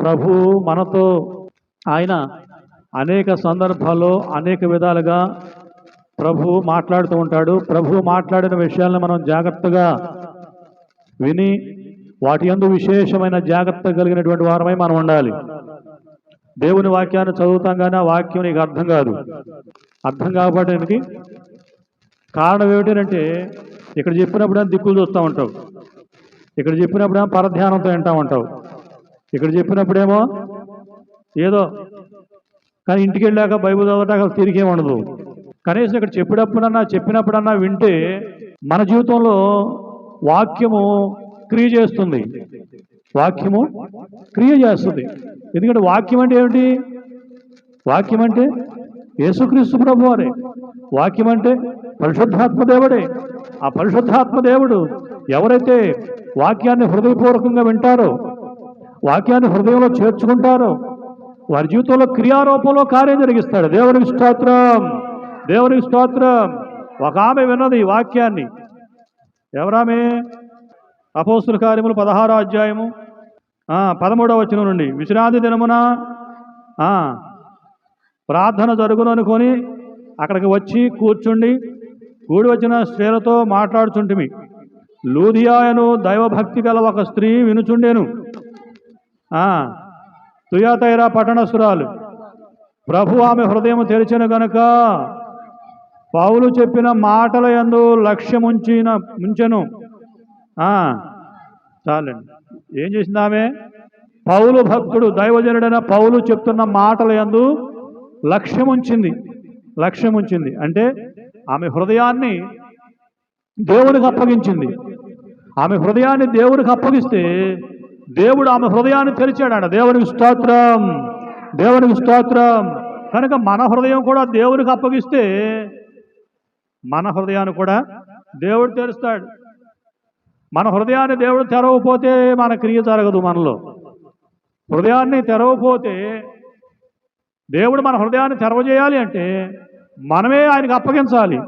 ప్రభు మనతో ఆయన అనేక సందర్భాల్లో అనేక విధాలుగా ప్రభు మాట్లాడుతూ ఉంటాడు. ప్రభు మాట్లాడిన విషయాలను మనం జాగ్రత్తగా విని వాటి యందు విశేషమైన జాగ్రత్త కలిగినటువంటి వారమై మనం ఉండాలి. దేవుని వాక్యాన్ని చదువుతాం కానీ ఆ వాక్యం నీకు అర్థం కాదు. అర్థం కాబట్టి కారణం ఏమిటంటే ఇక్కడ చెప్పినప్పుడు దిక్కులు చూస్తూ ఉంటావు. ఇక్కడ చెప్పినప్పుడేమో పరధ్యానంతో వింటూ ఉంటావు. ఇక్కడ చెప్పినప్పుడేమో ఏదో కానీ ఇంటికి వెళ్ళాక బైబుల్ చదవటాక తిరిగే ఉండదు. కనీసం ఇక్కడ చెప్పినప్పుడన్నా చెప్పినప్పుడన్నా వింటే మన జీవితంలో వాక్యము క్రియ చేస్తుంది. వాక్యము క్రియ చేస్తుంది. ఎందుకంటే వాక్యం అంటే ఏమిటి? వాక్యం అంటే యేసుక్రీస్తు ప్రభు వారే. వాక్యం అంటే పరిశుద్ధాత్మ దేవుడే. ఆ పరిశుద్ధాత్మ దేవుడు ఎవరైతే వాక్యాన్ని హృదయపూర్వకంగా వింటారో వాక్యాన్ని హృదయంలో చేర్చుకుంటారు. వారి జీవితంలో క్రియారూపంలో కార్యం జరిగిస్తాడు. దేవునికి స్తోత్రం. దేవునికి స్తోత్రం. ఒక ఆమె విన్నది ఈ వాక్యాన్ని. ఎవరామె? అపోస్తుల కార్యములు పదహారో అధ్యాయము. పదమూడవ వచనం నుండి. విశ్రాంతి దినమున ప్రార్థన జరుగును అనుకొని అక్కడికి వచ్చి కూర్చుండి కూడి వచ్చిన స్త్రీలతో మాట్లాడుచుంటిమి. లూధియాయను దైవభక్తి గల ఒక స్త్రీ వినుచుండెను. తుయాతైరా పట్టణసురాలు. ప్రభు ఆమె హృదయం తెరిచిన గనుక పౌలు చెప్పిన మాటల యందు లక్ష్యముంచిన ముంచెను. చాలండి. ఏం చేసింది ఆమె? పౌలు భక్తుడు దైవజనుడైన పౌలు చెప్తున్న మాటల యందు లక్ష్యం ఉంచింది లక్ష్యం ఉంచింది అంటే ఆమె హృదయాన్ని దేవునికి అప్పగించింది. ఆమె హృదయాన్ని దేవునికి అప్పగిస్తే దేవుడు ఆమె హృదయాన్ని తెరిచాడు దేవునికి స్తోత్రం. దేవునికి స్తోత్రం. కనుక మన హృదయం కూడా దేవునికి అప్పగిస్తే మన హృదయాన్ని కూడా దేవుడు తెరుస్తాడు. మన హృదయాన్ని దేవుడు తెరవకపోతే మన క్రియ జరగదు మనలో. హృదయాన్ని తెరవకపోతే దేవుడు మన హృదయాన్ని తెరవజేయాలి అంటే మనమే ఆయనకు అప్పగించాలి.